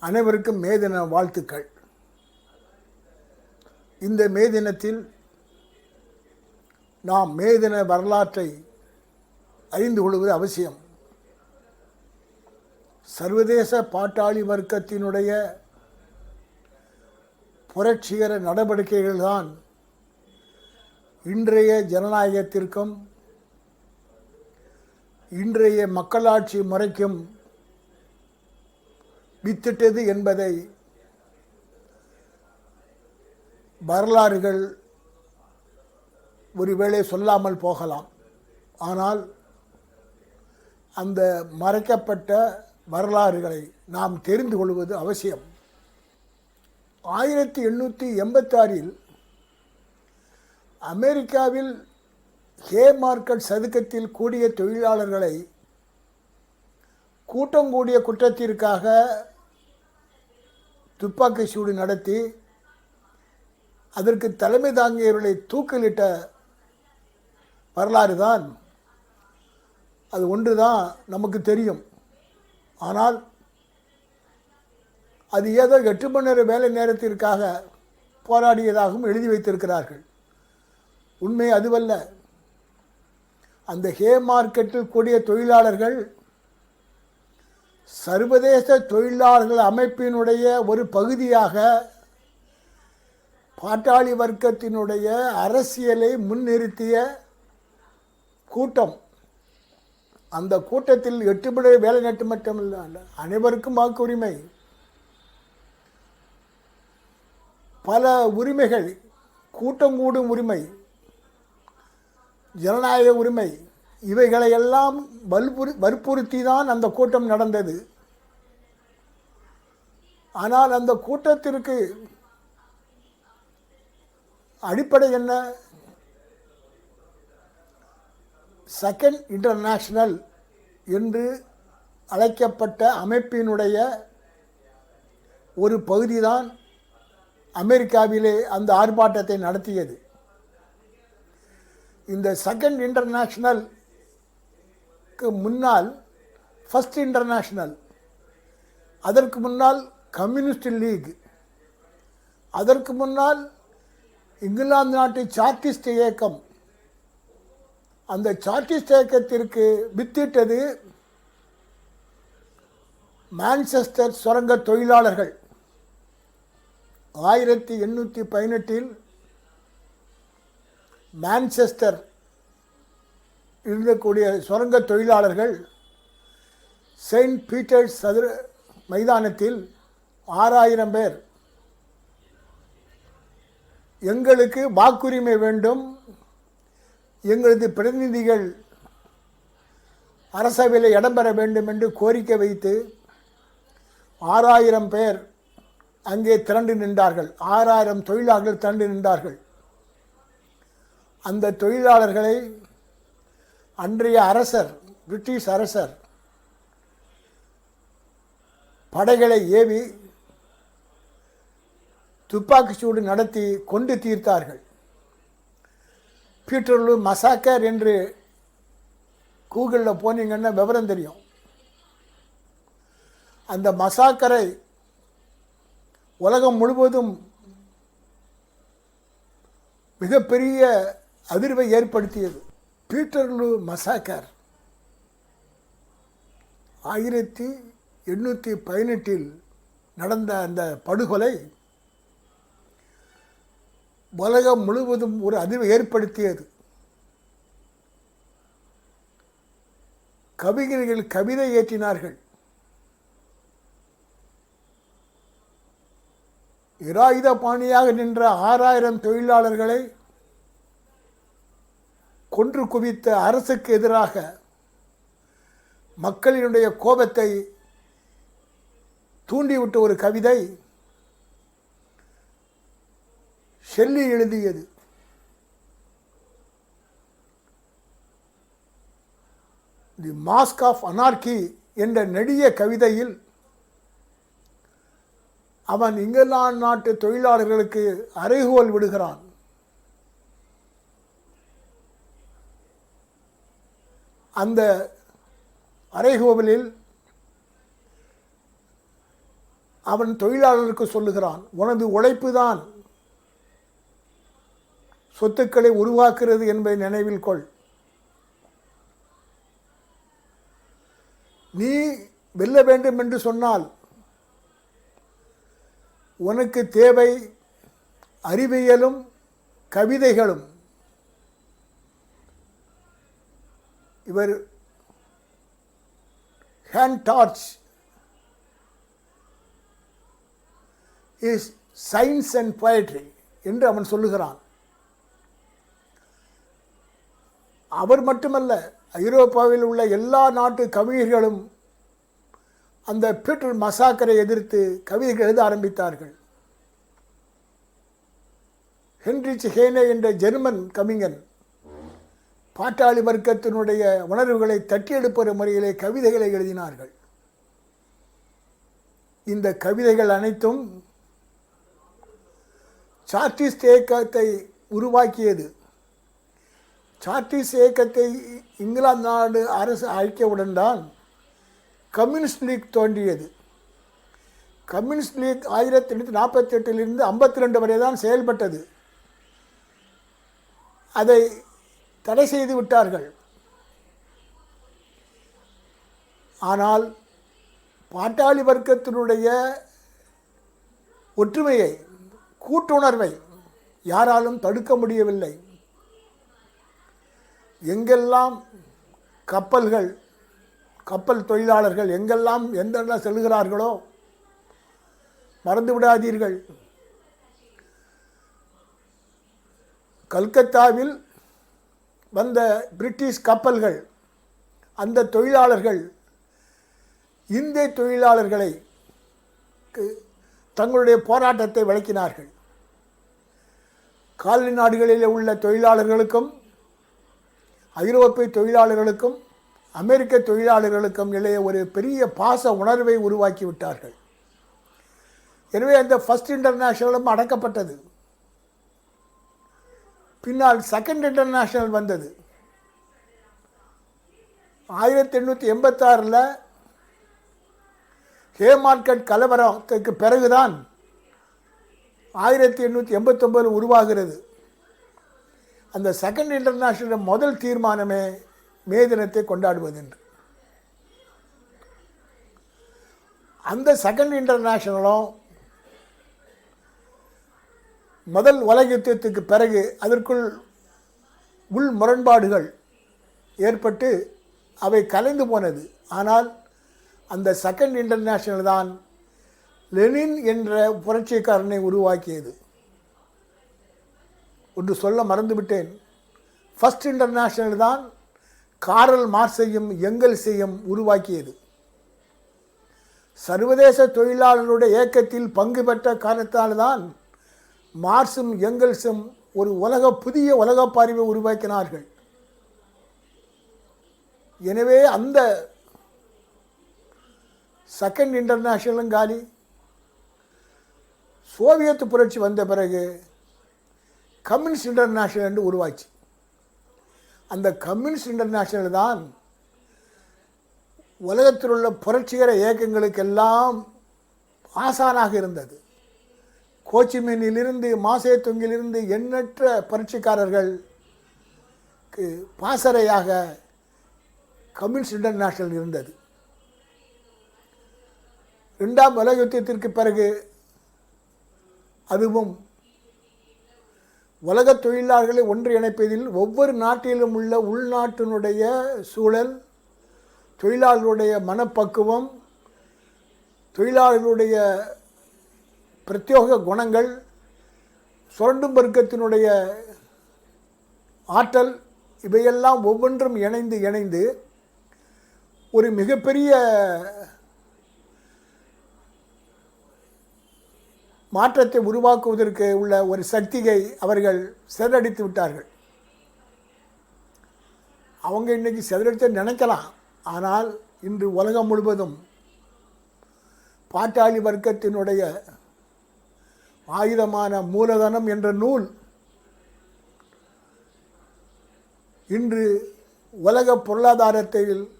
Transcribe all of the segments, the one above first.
அனைவருக்கும் மே தின வாழ்த்துக்கள். இந்த மே தினத்தில் நாம் மே தின வரலாற்றை அறிந்து கொள்வது அவசியம். சர்வதேச பாட்டாளி வர்க்கத்தினுடைய புரட்சிகர நடவடிக்கைகள்தான் இன்றைய ஜனநாயகத்திற்கும் இன்றைய மக்களாட்சி முறைக்கும் வித்திட்டது என்பதை வரலாறுகள் ஒருவேளை சொல்லாமல் போகலாம். ஆனால் அந்த மறைக்கப்பட்ட வரலாறுகளை நாம் தெரிந்து கொள்வது அவசியம். ஆயிரத்தி எண்ணூற்றி எண்பத்தாறில் அமெரிக்காவில் ஹே மார்க்கெட் சதுக்கத்தில் கூடிய தொழிலாளர்களை கூட்டம் கூடிய குற்றத்திற்காக துப்பாக்கி சூடு நடத்தி அதற்கு தலைமை தாங்கியவர்களை தூக்கிலிட்ட வரலாறு தான். அது ஒன்று தான் நமக்கு தெரியும். ஆனால் அது ஏதோ எட்டு மணி நேர வேலை நேரத்திற்காக போராடியதாகவும் எழுதி வைத்திருக்கிறார்கள். உண்மை அதுவல்ல. அந்த ஹே மார்க்கெட்டில் கூடிய தொழிலாளர்கள் சர்வதேச தொழிலாளர்கள் அமைப்பினுடைய ஒரு பகுதியாக பாட்டாளி வர்க்கத்தினுடைய அரசியலை முன்னிறுத்திய கூட்டம். அந்த கூட்டத்தில் எட்டு மணி வேலை நட்டு மட்டுமல்ல அனைவருக்கும் வாக்குரிமை. பல உரிமைகள் கூட்டம் கூடும் உரிமை ஜனநாயக உரிமை இவைகளை எல்லாம் வற்புறு வற்புறுத்தி தான் அந்த கூட்டம் நடந்தது. ஆனால் அந்த கூட்டத்திற்கு அடிப்படை என்ன? செகண்ட் இன்டர்நேஷ்னல் என்று அழைக்கப்பட்ட அமைப்பினுடைய ஒரு பகுதிதான் அமெரிக்காவிலே அந்த ஆர்ப்பாட்டத்தை நடத்தியது. இந்த செகண்ட் இன்டர்நேஷ்னல் முன்னால் ஃபஸ்ட் இன்டர்நேஷ்னல் அதற்கு முன்னால் கம்யூனிஸ்ட் லீக் அதற்கு முன்னால் இங்கிலாந்து நாட்டு சார்டிஸ்ட் இயக்கம். அந்த சார்டிஸ்ட் இயக்கத்திற்கு வித்திட்டது மான்செஸ்டர் சுரங்க தொழிலாளர்கள். ஆயிரத்தி எண்ணூற்றி பதினெட்டில் மான்செஸ்டர் இருந்தக்கூடிய சுரங்க தொழிலாளர்கள் செயின்ட் பீட்டர்ஸ் சதுர மைதானத்தில் ஆறாயிரம் பேர். எங்களுக்கு வாக்குரிமை வேண்டும். எங்களது பிரதிநிதிகள் அரசவையில் இடம்பெற வேண்டும் என்று கோரிக்கை வைத்து ஆறாயிரம் பேர் அங்கே திரண்டு நின்றார்கள். ஆறாயிரம் தொழிலாளர்கள் திரண்டு நின்றார்கள். அந்த தொழிலாளர்களை அன்றைய அரசர் பிரிட்டிஷ் அரசர் படைகளை ஏவி துப்பாக்கிச்சூடு நடத்தி கொண்டு தீர்த்தார்கள். பீட்டர்லு மசாக்கர் என்று கூகுளில் போனீங்கன்னா விவரம் தெரியும். அந்த மசாக்கரை உலகம் முழுவதும் மிகப்பெரிய அதிர்வை ஏற்படுத்தியது. Peterloo massacre. ஆயிரத்தி எண்ணூற்றி பதினெட்டில் நடந்த அந்த படுகொலை உலகம் முழுவதும் ஒரு அதிர்வை ஏற்படுத்தியது. கவிஞர்கள் கவிதை ஏற்றினார்கள். இராயுத பாணியாக நின்ற ஆறாயிரம் தொழிலாளர்களை கொன்று குவித்த அரசுக்கு எதிராக மக்களினுடைய கோபத்தை தூண்டிவிட்ட ஒரு கவிதை ஷெல்லி எழுதியது. தி மாஸ்க் ஆஃப் அனார்கி என்ற நெடிய கவிதையில் அவன் இங்கிலாந்து நாட்டு தொழிலாளர்களுக்கு அறைகோல் விடுகிறான். அந்த அறைகோவலில் அவன் தொழிலாளருக்கு சொல்லுகிறான் உனது உழைப்பு தான் சொத்துக்களை உருவாக்குறது என்பதை நினைவில் கொள். நீ வெல்ல வேண்டும் என்று சொன்னால் உனக்கு தேவை அறிவியலும் கவிதைகளும். இவர் hand torch is science and poetry என்று அவன் சொல்லுகிறான். அவர் மட்டுமல்ல ஐரோப்பாவில் உள்ள எல்லா நாட்டு கவிஞர்களும் அந்த பீட்டர் மசாக்கரை எதிர்த்து கவிதைகள் எழுத ஆரம்பித்தார்கள். ஹென்ரிச் ஹேனே என்ற ஜெர்மன் கவிஞன் பாட்டாளி வர்க்கத்தினுடைய உணர்வுகளை தட்டி முறையிலே கவிதைகளை எழுதினார்கள். இந்த கவிதைகள் அனைத்தும் சார்டிஸ்ட் இயக்கத்தை உருவாக்கியது. சார்டிஸ்ட் இயக்கத்தை இங்கிலாந்து நாடு அரசு அழிக்கவுடன் தான் கம்யூனிஸ்ட் லீக் தோன்றியது. கம்யூனிஸ்ட் லீக் ஆயிரத்தி எண்ணூற்றி நாற்பத்தி எட்டிலிருந்து ஐம்பத்தி ரெண்டு வரை தான் செயல்பட்டது. அதை தடை செய்து விட்டார்கள். ஆனால் பாட்டாளி வர்க்கத்தினுடைய ஒற்றுமையை கூட்டுணர்வை யாராலும் தடுக்க முடியவில்லை. எங்கெல்லாம் கப்பல்கள் கப்பல் தொழிலாளர்கள் எங்கெல்லாம் எந்தெல்லாம் செல்கிறார்களோ மறந்து விடாதீர்கள் கல்கத்தாவில் வந்த பிரிட்டிஷ் கப்பல்கள் அந்த தொழிலாளர்கள் இந்திய தொழிலாளர்களை தங்களுடைய போராட்டத்தை விளக்கினார்கள். காலனி நாடுகளில் உள்ள தொழிலாளர்களுக்கும் ஐரோப்பிய தொழிலாளர்களுக்கும் அமெரிக்க தொழிலாளர்களுக்கும் இடையே ஒரு பெரிய பாச உணர்வை உருவாக்கி விட்டார்கள். எனவே அந்த ஃபஸ்ட் இன்டர்நேஷனலும் அடக்கப்பட்டது. பின்னால் செகண்ட் இன்டர்நேஷ்னல் வந்தது. ஆயிரத்தி எண்ணூற்றி எண்பத்தாறில் ஹேமார்கட் கலவரத்துக்கு பிறகுதான் ஆயிரத்தி எண்ணூற்றி எண்பத்தொம்பதில் உருவாகிறது. அந்த செகண்ட் இன்டர்நேஷ்னல் முதல் தீர்மானமே மே தினத்தை கொண்டாடுவது என்று அந்த செகண்ட் இன்டர்நேஷ்னலும் முதல் உலக யுத்தத்துக்கு பிறகு அதற்குள் உள் முரண்பாடுகள் ஏற்பட்டு அவை கலைந்து போனது. ஆனால் அந்த செகண்ட் இன்டர்நேஷனல் தான் லெனின் என்ற புரட்சிக்காரனை உருவாக்கியது. ஒன்று சொல்ல மறந்துவிட்டேன். ஃபஸ்ட் இன்டர்நேஷனல் தான் காரல் மார்க்ஸையும் எங்கெல்ஸையும் உருவாக்கியது. சர்வதேச தொழிலாளர்களுடைய இயக்கத்தில் பங்கு பெற்ற காரணத்தால்தான் மார்க்சும் எங்கெல்ஸும் ஒரு உலக புதிய உலக பார்வை உருவாக்கினார்கள். எனவே அந்த செகண்ட் இன்டர்நேஷனலும் காலி. சோவியத் புரட்சி வந்த பிறகு கம்யூனிஸ்ட் இன்டர்நேஷனல் என்று உருவாச்சு. அந்த கம்யூனிஸ்ட் இன்டர்நேஷனல் தான் உலகத்தில் உள்ள புரட்சிகர இயக்கங்களுக்கெல்லாம் ஆசானாக இருந்தது. கோச்சிமினிலிருந்து மாசேத்துங்கிலிருந்து எண்ணற்ற புரட்சிக்காரர்கள் பாசறையாக கம்யூனிஸ்ட் இன்டர்நேஷனல் இருந்தது. ரெண்டாம் உலக யுத்தத்திற்கு பிறகு அதுவும் உலக தொழிலாளர்களை ஒன்று இணைப்பதில் ஒவ்வொரு நாட்டிலும் உள்ள உள்நாட்டினுடைய சூழல் தொழிலாளர்களுடைய மனப்பக்குவம் தொழிலாளர்களுடைய பிரத்யோக குணங்கள் சுரண்டும் வர்க்கத்தினுடைய ஆற்றல் இவையெல்லாம் ஒவ்வொன்றும் இணைந்து இணைந்து ஒரு மிகப்பெரிய மாற்றத்தை உருவாக்குவதற்கு உள்ள ஒரு சக்தியை அவர்கள் சிதறடித்து விட்டார்கள். அவங்க இன்னைக்கு சிதறடித்து நினைக்கலாம். ஆனால் இன்று உலகம் முழுவதும் பாட்டாளி வர்க்கத்தினுடைய ஆயுதமான மூலதனம் என்ற நூல் இன்று உலக பொருளாதாரத்தில்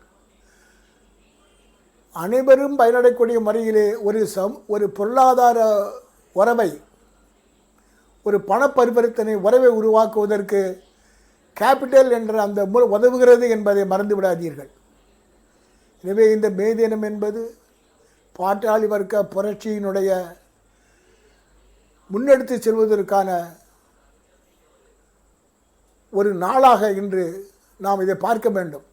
அனைவரும் பயனடையக்கூடிய முறையிலே ஒரு சம் ஒரு பொருளாதார உறவை ஒரு பண பரிவர்த்தனை உறவை உருவாக்குவதற்கு கேபிட்டல் என்ற அந்த உதவுகிறது என்பதை மறந்து விடாதீர்கள். எனவே இந்த மே தினம் என்பது பாட்டாளி வர்க்க புரட்சியினுடைய முன்னெடுத்து செல்வதற்கான ஒரு நாளாக இன்று நாம் இதை பார்க்க வேண்டும்.